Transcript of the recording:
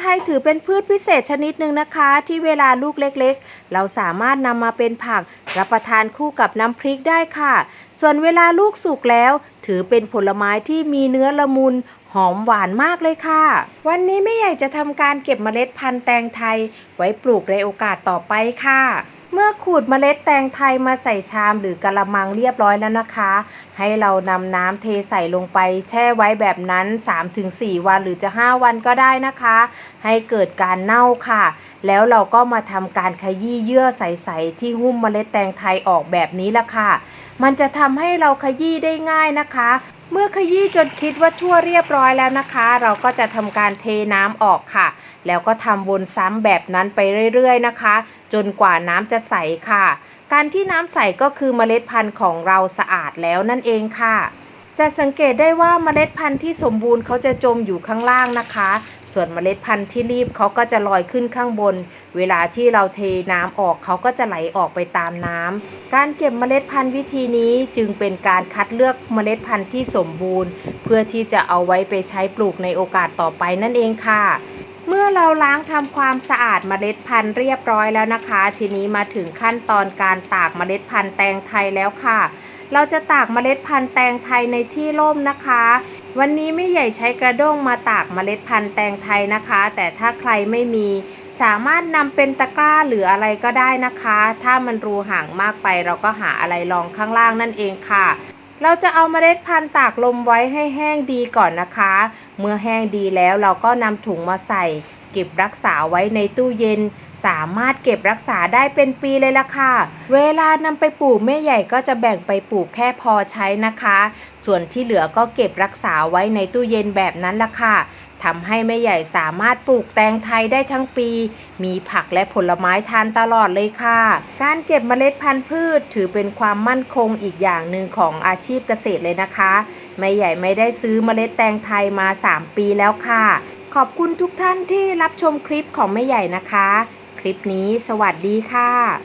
ไทยถือเป็นพืชพิเศษชนิดหนึ่งนะคะ ที่เวลาลูกเล็กๆ เราสามารถนำมาเป็นผักรับประทานคู่กับน้ำพริกได้ค่ะ ส่วนเวลาลูกสุกแล้ว ถือเป็นผลไม้ที่มีเนื้อละมุนหอมหวานมากเลยค่ะ วันนี้แม่ใหญ่จะทำการเก็บเมล็ดพันธุ์แตงไทย ไว้ปลูกในโอกาสต่อไปค่ะ เมื่อขูดเมล็ดแตงไทยมาใส่ชามหรือกะละมังเรียบร้อยแล้วนะคะ ให้เรานำน้ำเทใส่ลงไป แช่ไว้แบบนั้น 3-4 วันหรือจะ 5 วันก็ได้นะคะ ให้เกิดการเน่าค่ะ แล้วเราก็มาทำการขยี้เยื่อใสๆที่หุ้มเมล็ดแตงไทยออกแบบนี้ละค่ะ มันจะทำให้เราขยี้ได้ง่ายนะคะ เมื่อขยี้จนคิดว่าทั่วเรียบร้อยแล้วนะคะ เราก็จะทำการเทน้ำออกค่ะ แล้วก็ทำวนซ้ำแบบนั้นไปเรื่อยๆนะคะ จนกว่าน้ำจะใสค่ะ การที่น้ำใสก็คือเมล็ดพันธุ์ของเราสะอาดแล้วนั่นเองค่ะ จะสังเกตได้ว่าเมล็ดพันธุ์ที่สมบูรณ์เขาจะจมอยู่ข้างล่างนะคะ ส่วนเมล็ดพันธุ์ที่รีบเขาก็จะลอยขึ้นข้างบน เวลาที่เราเทน้ำออกเขาก็จะไหลออกไปตามน้ำการเก็บเมล็ดพันธุ์วิธีนี้จึงเป็นการคัดเลือกเมล็ดพันธุ์ที่สมบูรณ์ เพื่อที่จะเอาไว้ไปใช้ปลูกในโอกาสต่อไปนั่นเองค่ะเมื่อเราล้างทำความสะอาดเมล็ดพันธุ์เรียบร้อยแล้วนะคะ ทีนี้มาถึงขั้นตอนการตากเมล็ดพันธุ์แตงไทยแล้วค่ะ เราจะตากเมล็ดพันธุ์แตงไทยในที่ร่มนะคะ วันนี้ไม่ใหญ่ใช้กระด้งมาตากเมล็ดพันธุ์แตงไทยนะคะ แต่ถ้าใครไม่มี สามารถนำเป็นตะกร้าหรืออะไรก็ได้นะคะ ถ้ามันรูห่างมากไปเราก็หาอะไรรองข้างล่างนั่นเองค่ะ เราจะเอาเมล็ดพันธุ์ตากลมไว้ให้แห้งดีก่อนนะคะ เมื่อแห้งดีแล้วเราก็นำถุงมาใส่ เก็บรักษาไว้ในตู้เย็น สามารถเก็บรักษาได้เป็นปีเลยล่ะค่ะ เวลานำไปปลูกแม่ใหญ่ก็จะแบ่งไปปลูกแค่พอใช้นะคะ ส่วนที่เหลือก็เก็บรักษาไว้ในตู้เย็นแบบนั้นล่ะค่ะ ทำให้แม่ใหญ่สามารถปลูกแตงไทยได้ทั้งปี มีผักและผลไม้ทานตลอดเลยค่ะ การเก็บเมล็ดพันธุ์พืช ถือเป็นความมั่นคงอีกอย่างหนึ่งของอาชีพเกษตรเลยนะคะ แม่ใหญ่ไม่ได้ซื้อเมล็ดแตงไทยมา 3 ปีแล้วค่ะ ขอบคุณทุกท่านที่รับชมคลิปของแม่ใหญ่นะคะ คลิปนี้สวัสดีค่ะ